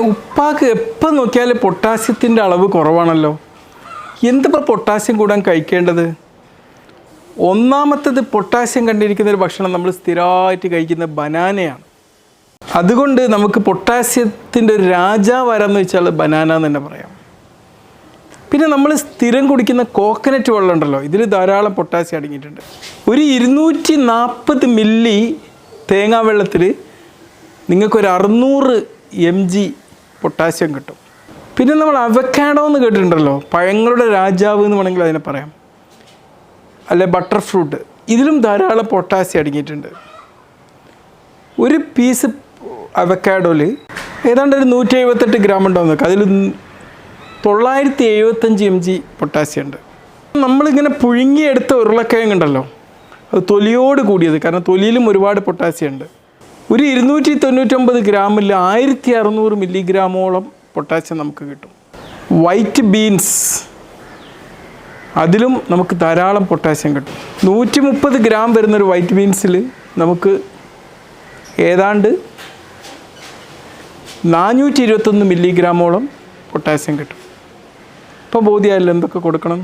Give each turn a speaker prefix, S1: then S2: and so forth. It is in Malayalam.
S1: ഉപ്പാക്ക് എപ്പം നോക്കിയാലും പൊട്ടാസ്യത്തിന്റെ അളവ് കുറവാണല്ലോ. എന്തിപ്പോൾ പൊട്ടാസ്യം കൂടാൻ കഴിക്കേണ്ടത്? ഒന്നാമത്തത് പൊട്ടാസ്യം കണ്ടിരിക്കുന്ന ഒരു ഭക്ഷണം നമ്മൾ സ്ഥിരമായിട്ട് കഴിക്കുന്ന ബനാനയാണ്. അതുകൊണ്ട് നമുക്ക് പൊട്ടാസ്യത്തിന്റെ ഒരു രാജാവരെന്ന് വെച്ചാൽ ബനാന എന്ന് തന്നെ പറയാം. പിന്നെ നമ്മൾ സ്ഥിരം കുടിക്കുന്ന കോക്കനറ്റ് വെള്ളം ഉണ്ടല്ലോ ഇതിൽ ധാരാളം പൊട്ടാസ്യം അടങ്ങിയിട്ടുണ്ട്. ഒരു ഇരുന്നൂറ്റി നാൽപ്പത് മില്ലി തേങ്ങാവെള്ളത്തിൽ നിങ്ങൾക്കൊരു അറുന്നൂറ് എം ജി പൊട്ടാസ്യം കിട്ടും. പിന്നെ നമ്മൾ അവക്കാഡോ എന്ന് കേട്ടിട്ടുണ്ടല്ലോ പഴങ്ങളുടെ രാജാവ് എന്ന് വേണമെങ്കിൽ അതിനെ പറയാം. അല്ലെ ബട്ടർ ഫ്രൂട്ട് ഇതിലും ധാരാളം പൊട്ടാസ്യം അടങ്ങിയിട്ടുണ്ട്. ഒരു പീസ് അവക്കാഡോയിൽ ഏതാണ്ട് ഒരു നൂറ്റി എഴുപത്തെട്ട് ഗ്രാം ഉണ്ടാവും നോക്കുക അതിൽ തൊള്ളായിരത്തി എഴുപത്തഞ്ച് എം ജി പൊട്ടാസ്യം ഉണ്ട്. നമ്മളിങ്ങനെ പുഴുങ്ങിയെടുത്ത ഉരുളക്കിഴങ്ങുണ്ടല്ലോ അത് തൊലിയോട് കൂടിയത്. കാരണം തൊലിയിലും ഒരുപാട് പൊട്ടാസ്യം ഉണ്ട്. ഒരു ഇരുന്നൂറ്റി തൊണ്ണൂറ്റൊമ്പത് ഗ്രാമിൽ ആയിരത്തി അറുന്നൂറ് മില്ലിഗ്രാമോളം പൊട്ടാസ്യം നമുക്ക് കിട്ടും. വൈറ്റ് ബീൻസ് അതിലും നമുക്ക് ധാരാളം പൊട്ടാസ്യം കിട്ടും. നൂറ്റി മുപ്പത് ഗ്രാം വരുന്നൊരു വൈറ്റ് ബീൻസിൽ നമുക്ക് ഏതാണ്ട് നാനൂറ്റി ഇരുപത്തൊന്ന് മില്ലിഗ്രാമോളം പൊട്ടാസ്യം കിട്ടും. ഇപ്പോൾ ബോധ്യമായല്ലോ എന്തൊക്കെ കൊടുക്കണം?